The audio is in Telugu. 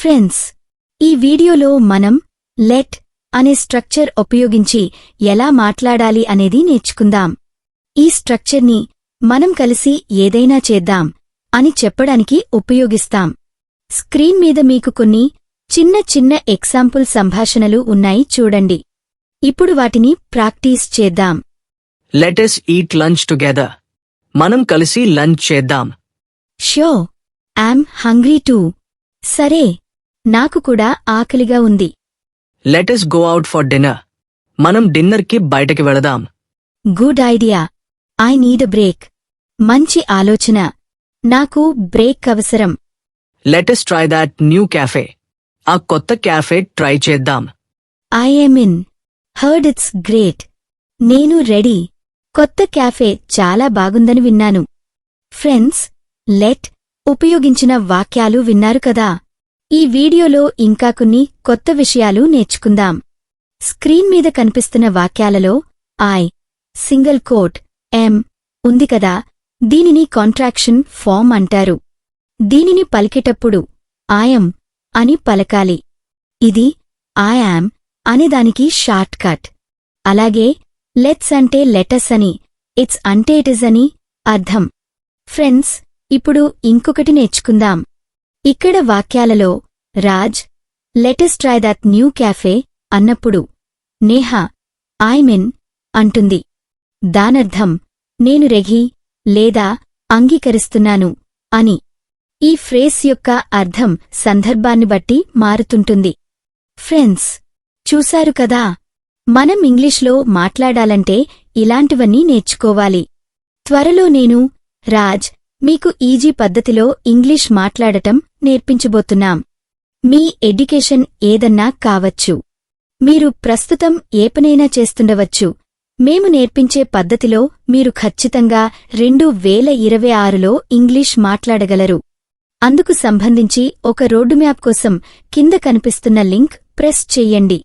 ఫ్రెండ్స్ ఈ వీడియోలో మనం లెట్ అనే స్ట్రక్చర్ ఉపయోగించి ఎలా మాట్లాడాలి అనేది నేర్చుకుందాం. ఈ స్ట్రక్చర్ని మనం కలిసి ఏదైనా చేద్దాం అని చెప్పడానికి ఉపయోగిస్తాం. స్క్రీన్ మీద మీకు కొన్ని చిన్న చిన్న ఎగ్జాంపుల్ సంభాషణలు ఉన్నాయి చూడండి. ఇప్పుడు వాటిని ప్రాక్టీస్ చేద్దాం. Let us eat lunch together మనం కలిసి లంచ్ చేద్దాం. షో యామ్ హంగ్రీ టూ సరే నాకు కూడా ఆకలిగా ఉంది. Let us go out for dinner మనం డిన్నర్కి బయటకి వెళదాం. Good idea I need break మంచి ఆలోచన. నాకు బ్రేక్ అవసరం. Let us try that new cafe ఆ కొత్త క్యాఫే ట్రై చేద్దాం. I'm in heard it's great నేను రెడీ కొత్త క్యాఫే చాలా బాగుందని విన్నాను. ఫ్రెండ్స్ లెట్ ఉపయోగించిన వాక్యాలు విన్నారు కదా. ఈ వీడియోలో ఇంకా కొన్ని కొత్త విషయాలు నేర్చుకుందాం. స్క్రీన్ మీద కనిపిస్తున్న వాక్యాలలో ఐ సింగిల్ కోట్ ఎం ఉంది కదా. దీనిని కాంట్రాక్షన్ ఫామ్ అంటారు. దీనిని పలికేటప్పుడు ఆయం అని పలకాలి. ఇది ఐయామ్ అనేదానికి షార్ట్ కట్ అలాగే లెట్స్ అంటే లెటస్ అని ఇట్స్ అంటే ఇట్ ఇస్ అని అర్థం. ఫ్రెండ్స్ ఇప్పుడు ఇంకొకటి నేర్చుకుందాం. ఇక్కడ వాక్యాలలో Raj let's try that new cafe అన్నప్పుడు నేహ మిన్ అంటుంది. దానర్థం నేను రెఘి లేదా అంగీకరిస్తున్నాను అని. ఈ ఫ్రేస్ యొక్క అర్థం సందర్భాన్ని బట్టి మారుతుంటుంది. ఫ్రెండ్స్ చూశారు కదా? మనం ఇంగ్లీష్లో మాట్లాడాలంటే ఇలాంటివన్నీ నేర్చుకోవాలి. త్వరలో నేను రాజ్ మీకు ఈజీ పద్ధతిలో ఇంగ్లీష్ మాట్లాడటం నేర్పించబోతున్నాం. మీ ఎడ్యుకేషన్ ఏదన్నా కావచ్చు. మీరు ప్రస్తుతం ఏ పనైనా చేస్తుండవచ్చు. మేము నేర్పించే పద్ధతిలో మీరు ఖచ్చితంగా రెండు వేల ఇరవై ఆరులో ఇంగ్లీష్ మాట్లాడగలరు. అందుకు సంబంధించి ఒక రోడ్డు మ్యాప్ కోసం కింద కనిపిస్తున్న లింక్ ప్రెస్ చెయ్యండి